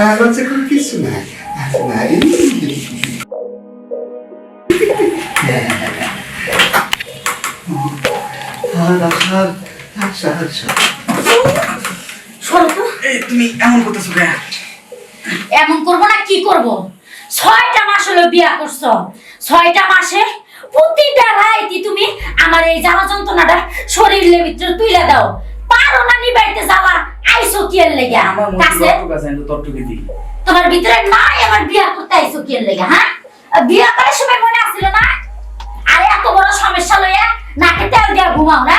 হ্যাঁ লজ্জা করে কিছু নাই না তুমি এমন করতেছো এমন করব না কি করব? ছয়টা মাস হলো বিয়া করছ। ছয়টা মাসে প্রতিটা রাইতি তুমি আমার এই জ্বালা যন্ত্রণাটা শরীরের ভিতরে তুইলা দাও। পারো না নিবাইতে জ্বালা আইসো কি এর লেগে? আমার কাছে? যতটুকু আছে আমি তো ততটুকু দিই। তোমার ভিতরে নাই আমার বিয়া করতে আইসো কি এর লেগে হ্যাঁ? বিয়া করার সময় মনে আসছিল না? আরে এত বড় সমস্যা লইয়া নাকে তেল দিয়া ঘুমাও না?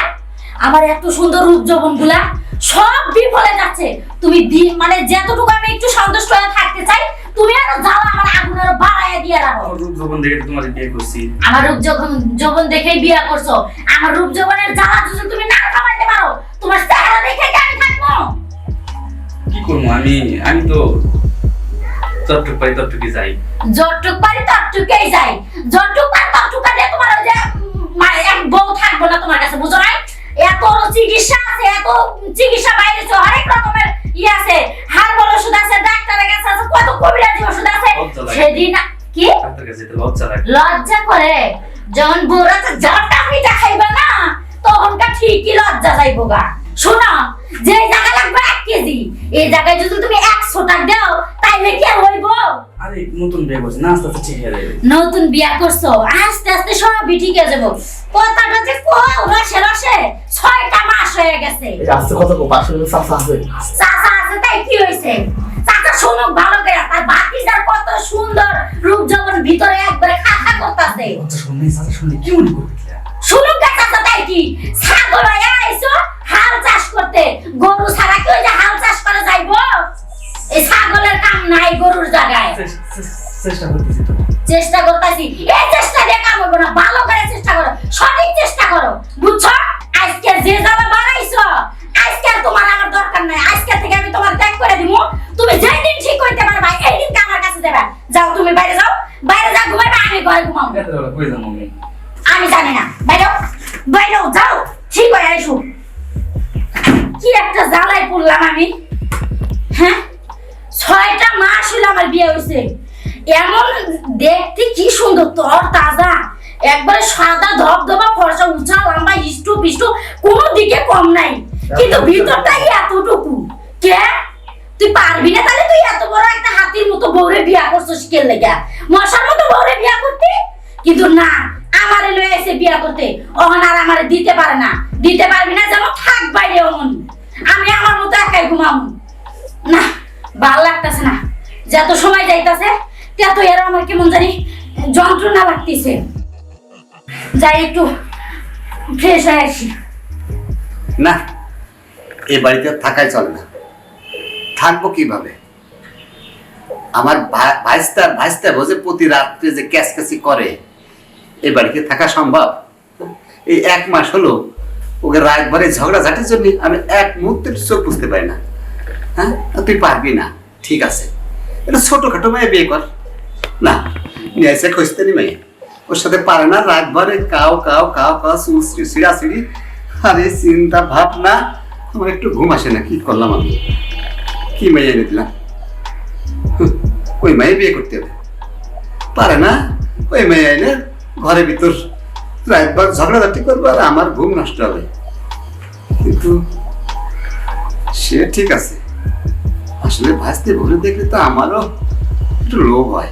আমার এত সুন্দর রূপ যৌবনগুলা সব বিফলে যাচ্ছে। তুমি মানে যতটুকু আমি একটু সন্তুষ্ট হয়ে থাকতে চাই তুমি আরও জ্বালা আমার আগুন আরও বাড়াইয়া দিয়ে রাখো। আমার রূপ দেখে তোমার বিয়ে করছি। আমার রূপ যখন যৌবন দেখেই বিয়া করছ। আমার রূপ যৌবনের জ্বালা যদি তুমি না থামাইতে পারো তোমার চেহারা দেখে আমি থাকব? করব? আমি আমি তো যতটুকু ততটুকু যাই। যতটুক পারি ততটুকুই যাই। যতটুক পারি ততটুক দিয়ে তোমার ওই যে মানে এক বউ থাকব না তোমার কাছে বুঝো নাই? এত চিকিৎসা আছে এত চিকিৎসা বাইরে হরেক রকমের ই আছে। ওষুধ আছে ডাক্তারের কাছে আছে কত কবিরাজি ওষুধ আছে। সেদিন কি? লজ্জা লাগে। লজ্জা করে। যখন বউরা তো জ্বরটা পিঠা খাইবে না তখনকার ঠিকই লজ্জা যাইবো গা। শোনো যে জায়গা লাগবে এক কেজি এই জায়গায় যদি তুমি একশো টাকা দাও তাইলে কি হইবো? আরে নতুন বিয়ে করছি না আস্তে আস্তে ঠিক হয়ে যাবে। নতুন বিয়া করছ আস্তে আস্তে সবই ঠিক হয়ে যাব। কথাটা যে কও রসে রসে ছয়টা মাস হয়ে গেছে। আস্তে কথা কো পাশে চাষা আছে। চাচা আছে তাই কি হয়েছে চাচা শুনুক ভালো করে তার বাতিজার কত সুন্দর রূপ যখন ভিতরে একবারে খাখা করতেছে। শুনলে আচ্ছা শুনলে কি মনে করবি শুনুক চাচা তাই কি? ছাগল আইছো হাল চাষ করতে। গরু ছাড়া কি ওই যে হাল চাষ করে যাইবো এই ছাগলের কাম নাই গরুর জায়গায়। চেষ্টা করতেছি তো। চেষ্টা করতেছি। এই চেষ্টা দিয়ে কাম হবে না ভালো করে চেষ্টা করো সঠিক চেষ্টা করো। বুঝছ? আজকে যে জ্বালা বাড়াইছো। আজকে তোমার আমার দরকার নাই। আজকে থেকে আমি তোমার ত্যাগ করে দিব তুমি যেই দিন ঠিক করতে পারবা এই দিন আমার কাছে দেবে। যাও তুমি বাইরে যাও। বাইরে যাও ঘুমাবে আমি ঘরে ঘুমাবো। হলো আমার বিয়ে হয়েছে। এমন দেখতে কি সুন্দর তর তাজা। একবারে সাদা ধবধবা ফর্সা উঁচা লম্বা ইষ্টু পিষ্টু কোনো দিকে কম নাই। কিন্তু ভিতরটাই এতটুকু। কে? তুই পারবি না তাহলে তুই এত বড় একটা হাতির মতো বউরে বিয়া করছিস কে লেগা? মশার মতো বউরে বিয়া করতে? কিন্তু না আমারে লয়ে এসে বিয়া করতে। অহন আর আমারে দিতে পারে না। দিতে পারবি না যেন থাক। আমার কেমন জানি যন্ত্রণা লাগতেছে। যাই একটু ফ্রেশ হয়ে আসি। না, এ বাড়িতে থাকাই চলে না। থাকব কীভাবে? আমার ভাইস্তা ভাইস্তা বোঝে প্রতি রাত্রে যে ক্যাসক্যাসি করে। এই বাড়িতে থাকা সম্ভব? এই এক মাস হলো ওকে রাত ভরে ঝগড়াঝাটির জন্য আমি এক মুহূর্তের চোখ বুঝতে পারি না। হ্যাঁ? তুই পারবি না। ঠিক আছে। এটা ছোটখাটো মেয়ে বিয়ে কর। না, নিয়ে এসে খুঁজতে নি মেয়ে ওর সাথে পারে না, রাত ভরে কাও কাও কাও কাও সুশ্রী সিঁড়া, সিঁড়ি আরে, চিন্তা, ভাবনা আমার একটু ঘুম আসে না, কি করলাম আমি? কি মেয়ে এনে দিলাম ওই মেয়ে বিয়ে করতে হবে? পারে না ওই মেয়ে এনে ঘরের ভিতর রাতবার ঝগড়াঝাটি করব আর আমার ঘুম নষ্ট হবে। কিন্তু সে ঠিক আছে। আসলে ভাসতে ভুলে দেখলে তো আমারও একটু লোভ হয়।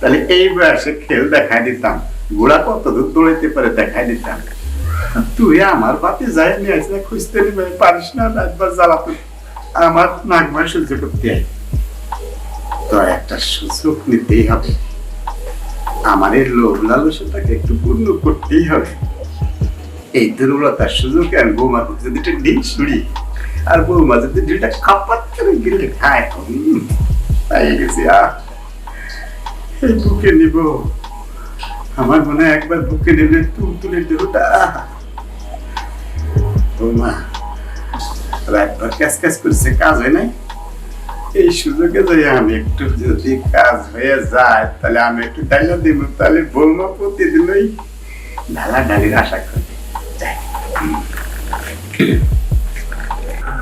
তাহলে এই বয়সে খেল দেখাই দিতাম। গোড়া কত দূর দৌড়াইতে পারে দেখাই দিতাম। তুই আমার বাতে যাই নিয়ে আসলে খুঁজতে নিবে, পারিস না, একবার জ্বালাতে আমার নাক ভয় সহ্য করতে তো একটা সুযোগ নিতেই হবে। আমার এই লোভ লালসাটাকে একটু পূর্ণ করতেই হবে। এই দুর্বলতার সুযোগে বৌমার মধ্যে যদি একটা ডিম ছুড়ি, আর বৌমা যদি দুইটা খাপাত করে গেলে খায় পাই গেছি, আহ। বুকে নিব। আমার মনে একবার বুকে নেবে তুল তুলে রাতভর ক্যাস ক্যাস করছে, কাজ হয় নাই? এই সুযোগে আমি একটু যদি কাজ হয়ে যায়, তাহলে আমি একটু দিব, তাহলে ঢালা আশা করি।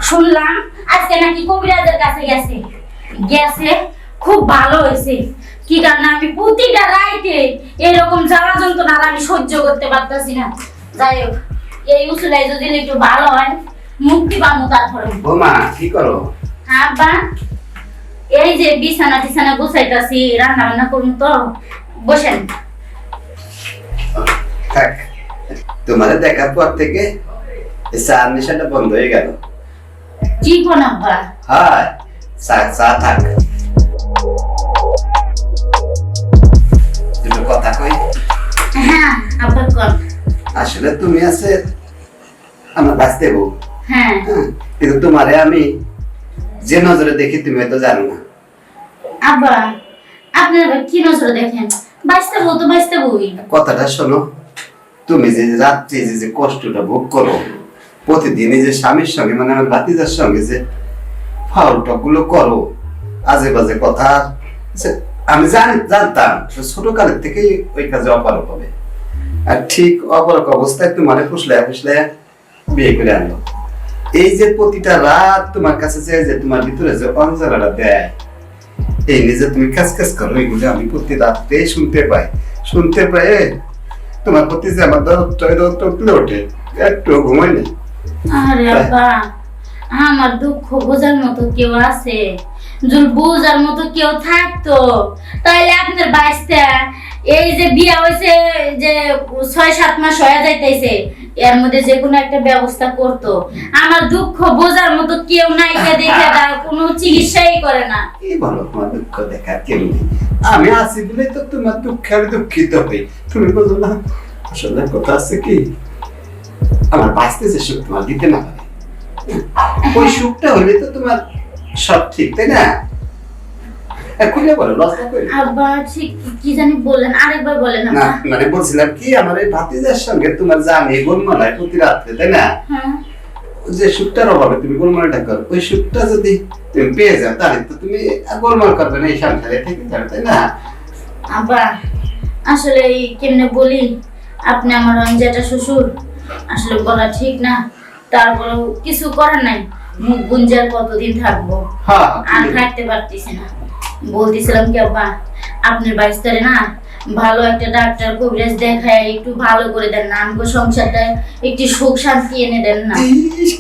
শুনলাম, আজকে নাকি কবিরাজের কাছে গেছে। গেছে, খুব ভালো হয়েছে। কি কারণে আমি প্রতিটা রাইতে এরকম জ্বালা যন্ত্রণা আমি সহ্য করতে পারতাছি না। যাই হোক এই উসুলাই যদি একটু ভালো হয় মুক্তি পাবো তারপরে। বৌমা কি করো? হ্যাঁ বা এই যে বিছানা টিছানা গুছাইতাছি রান্না বান্না করুন তো। বসেন। থাক তোমার দেখার পর থেকে এই চা নেশাটা বন্ধ হয়ে গেল। কি কোন আব্বা? হায় চা চা থাক। কথা কই? হ্যাঁ আব্বা কোন। আসলে তুমি আছে আমার বাঁচতে বউ। হ্যাঁ। হ্যাঁ, কিন্তু তোমারে আমি যে নজরে দেখি তুমি হয়তো জানো না। আব্বা আপনি কি নজরে দেখেন? বউ তো বই কথাটা শোনো তুমি যে রাত্রে যে যে কষ্টটা ভোগ করো প্রতিদিন এই যে স্বামীর সঙ্গে মানে আমার ভাতিজার সঙ্গে যে ফাউলগুলো করো আজে বাজে কথা আমি জানি, জানতাম ছোটকালের থেকেই ওই কাজে অপারক হবে। আর ঠিক অপারক অবস্থায় তোমার ফুসলায় ফুসলায় বিয়ে করে আনলো। এই যে প্রতিটা রাত তোমার কাছে যে যে তোমার ভিতরে যে অঞ্জলাটা দেয়, এই নিজে তুমি কাজ কাজ করো, এগুলো আমি প্রতি রাত্রে শুনতে পাই। শুনতে পাই তোমার প্রতি যে আমার দরদটা দরদটা উঠলে ওঠে, একটু ঘুমাই নেই আরে আব্বা, আমার দুঃখ বোঝার মতো কেউ আছে? যদি বোঝার মতো কেউ থাকতো, তাহলে আপনার বাইসতে এই যে বিয়া হয়েছে যে ছয়, সাত মাস হয়ে যাইতেছে, এর মধ্যে যে কোনো একটা ব্যবস্থা করতো। আমার দুঃখ বোঝার মতো কেউ নাই দেখে তার কোনো চিকিৎসাই করে না। কি বলো তোমার দুঃখ দেখার কেউ আমি আছি বলেই তো তোমার দুঃখে আমি দুঃখিত হই। তুমি বোঝো না, আসলে কথা আছে কি, আমার বাঁচতে যে সুখ তোমার দিতে না পারে। ওই সুখটা হলে তো তোমার সব ঠিক তাই না? বলো লজ্জা করে। আব্বা ঠিক কি জানি বললেন আরেকবার বলেন না মানে বলছিলাম কি আমার এই ভাতিজার সঙ্গে তোমার জানি গোলমালায় প্রতি রাত্রে তাই না? হ্যাঁ। যে সুখটার অভাবে তুমি গোলমালটা করো ওই সুখটা যদি তুমি পেয়ে যাও তাহলে তো তুমি গোলমাল করবে না এই সংসারে থেকে যাবে তাই না? আব্বা আসলে কেমনে বলি আপনি আমার অঞ্জাটা শ্বশুর আসলে বলা ঠিক না তারপরেও কিছু করার নাই। মুখ গুঞ্জার কতদিন থাকব? হ্যাঁ। আর থাকতে পারতেছি না। বলতেছিলাম কি আব্বা আপনার না ভালো একটা ডাক্তার কবিরাজ দেখায় একটু ভালো করে দেন না। আমাকে সংসারটা একটু সুখ শান্তি এনে দেন না।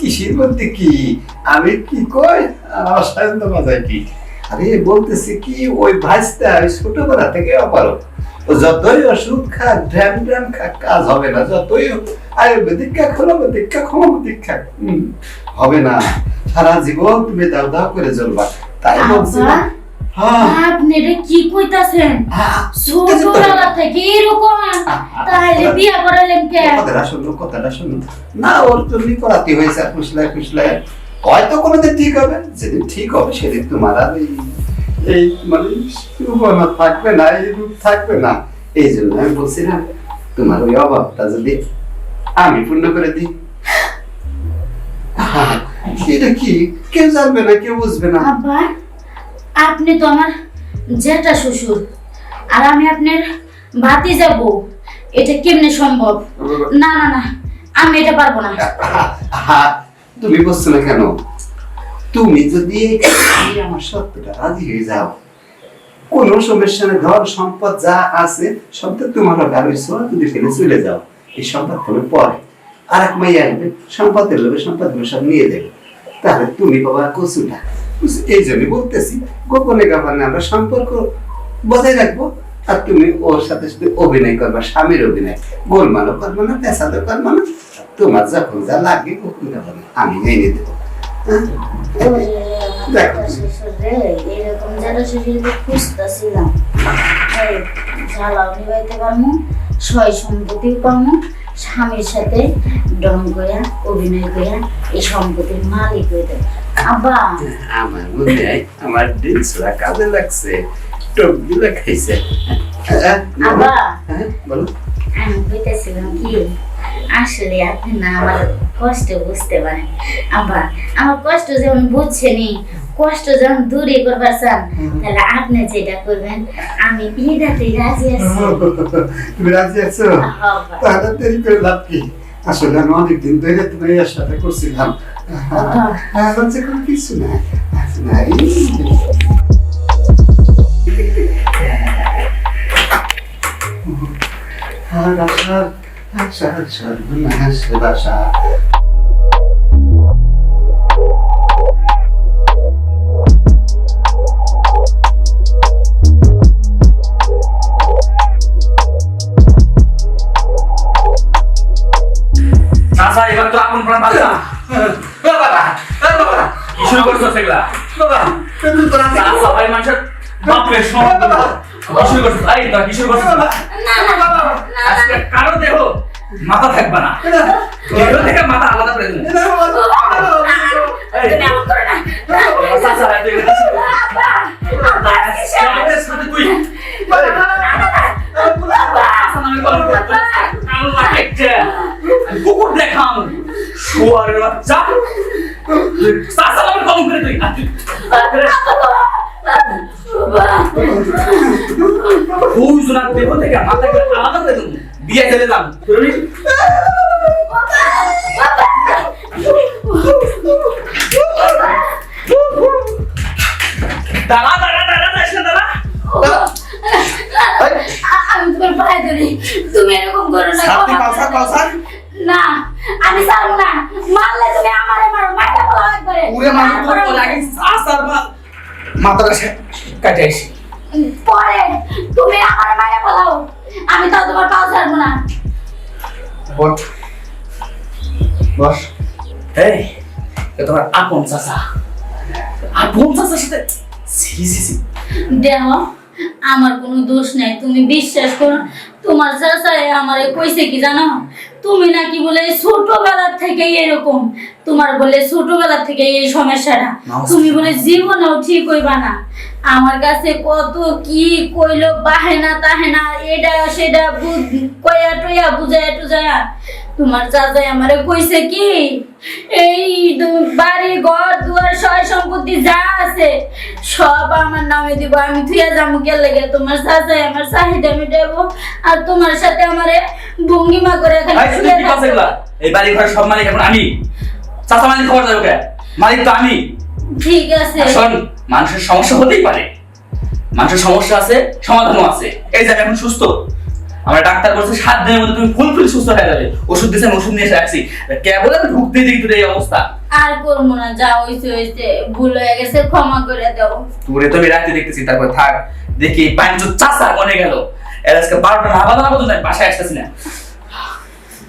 কিসের মধ্যে কি? আমি কি কই? আমার মাথায় কি? আরে বলতেছি কি ওই ওই ছোটবেলা থেকে অপারক যতই ওষুধ খাক ড্রাম ড্রাম খাক কাজ হবে না। যতই আয়ুর্বেদিক খাক হোমিওপ্যাথিক খাক হোমিওপ্যাথিক খাক হবে না। সারা জীবন তুমি দাও দাও করে চলবা তাই বলছিলাম হ্যাঁ। আপনি এটা কি কইতাছেন? হ্যাঁ, ছোটবেলা থেকে এরকম। তাহলে বিয়া করালেন কে? কথাটা শুনো কথাটা শুনো না ওর জন্যই করাতে হয়েছে ফুসলায় ফুসলায়। হয়তো কোনোদিন ঠিক হবে? যেদিন ঠিক হবে সেদিন তোমার আর এই মানে সুবর্ণা থাকবে না এই রূপ থাকবে না। এই জন্য আমি বলছিলাম তোমার ওই অভাবটা যদি আমি পূর্ণ করে দিই। এটা কি? কেউ জানবে না কেউ বুঝবে না। আব্বা আপনি তো আমার জেঠা শ্বশুর আর আমি আপনার ভাতি যাব এটা কেমনে সম্ভব? না না না আমি এটা পারব না। তুমি বলছো না কেন? তুমি যদি আমার সত্যটা রাজি হয়ে যাও, কোন সমস্যা নেই ধর সম্পদ যা আছে সব তো তোমার সোয়া যদি ফেলে চলে যাও। এই সম্পদ তুমি পরে। আর এক মাই আসবে, সম্পদের লোভে সম্পদ সব নিয়ে যাবে তাহলে তুমি বাবা কচুটা। এই জন্য বলতেছি, গোপনে গোপনে আমরা সম্পর্ক বজায় রাখব। আর তুমি ওর সাথে শুধু অভিনয় করবা, স্বামীর অভিনয়। গোলমালও করব না পেশাদও করব না। তোমার যখন যা লাগে আমি এনে দেবো এরকম জেঠা শ্বশুর খুঁজতেছিলাম ঝালাও নিবাইতে পারব সয় সম্পত্তিও পাবো স্বামীর সাথে ডং কইরা অভিনয় কইরা এই সম্পত্তির মালিক হয়ে দেবে আব্বা আমার মনে কাজে লাগছে। খাইছে। হ্যাঁ, হ্যাঁ, বলো। আমি বলতেছিলাম কি আসলে আপনি না আমার কষ্ট বুঝতে পারেন আব্বা আমার কষ্ট যখন বুঝছেনি কষ্ট যখন দূরে করবার চান তাহলে আপনি যেটা করবেন আমি এটাতেই রাজি আছি। তুমি রাজি আছো? তাহলে দেরি করে লাভ কি? আসলে আমি অনেকদিন ধরে তোমার এর সাথে করছিলাম। হ্যাঁ লজ্জা কোনো কিছু না না আর আসার আসার সর্বনাশ বাসা চাচা এবার তো আপন প্রাণ বাঁচা বাবা বাবা শুরু করছ সেগুলা। বাবা তো চাচা ভাই মানুষের বাপের কি শুরু করছ। এই তোরা কি শুরু করছ? না না না। আজকে কারও দেহ মাথা থাকবে না দেহ থেকে মাথা আলাদা করে করো কুকুর দেখাম শুয়ারের বাচ্চা চাচা নামে কল করে তুই দুইজনের দেহ থেকে মাথাকে আলাদা করে দেবো বিয়ে যাম তুই দাঁড়া দাঁড়া দাঁড়া যাস না দাঁড়া। আমি তোমার পায়ে ধরি। তুমি এরকম করো না সাথে পালসার পালসার না আমি ছাড়বো না। মারলে তুমি আমারে মারো মাইরা বলো একবারে। উড়ে মারবো তোর পরে মাথাটা তুমি আমারে মাইরা বলো আমি তো তোমার পাও ছাড়বো না। বস। এই এ তোমার আপন চাচা। আপন চাচার সাথে সি সি সি দেহ আমার কোনো দোষ নাই তুমি বিশ্বাস করো তোমার চাচাই আমারে কইছে কি জানো? তুমি নাকি বলে ছোটবেলার থেকে এরকম। তোমার বলে ছোটবেলার থেকে এই সমস্যাটা। তুমি বলে জীবনেও ঠিক হইবা না। আমার কাছে কত কি কইলো বাহেনা তাহেনা এটা সেটা কয়া টয়া বুঝায়া টুজায়া তোমার চাচাই আমারে কইছে কি এই বাড়ি ঘর দুয়ার সয় সম্পত্তি যা আছে সব আমার নামে দিব। আমি থুয়া যাব কে লেগে। তোমার চাচাই আমার চাহিদা মেটাবো আর তোমার সাথে আমারে ভঙ্গিমা করে এই শুধু কি কথা এগুলা এই বাড়ি ঘর সব মালিক এখন আমি। চাচা মালিক খবর কে মালিক তো আমি। ঠিক আছে। আর শোন মানুষের সমস্যা হতেই পারে। মানুষের সমস্যা আছে সমাধানও আছে। এই এখন সুস্থ। আমরা ডাক্তার বলছে সাত দিনের মধ্যে তুমি সুস্থ হয়ে যাবে। ওষুধ দিয়েছে আমি ওষুধ নিয়ে এসে রাখছি। কেবল আমি ঢুকতে দিই তোর এই অবস্থা। আর করব না যা হইছে হইছে। ভুল হয়ে গেছে ক্ষমা করে দাও। তোরে তো আমি রাতে দেখতেছি তারপর থাক। দেখি পাঁচ মনে গেল। এর আজকে বারোটা না বাজানো পর্যন্ত আমি বাসায় আসতেছি না।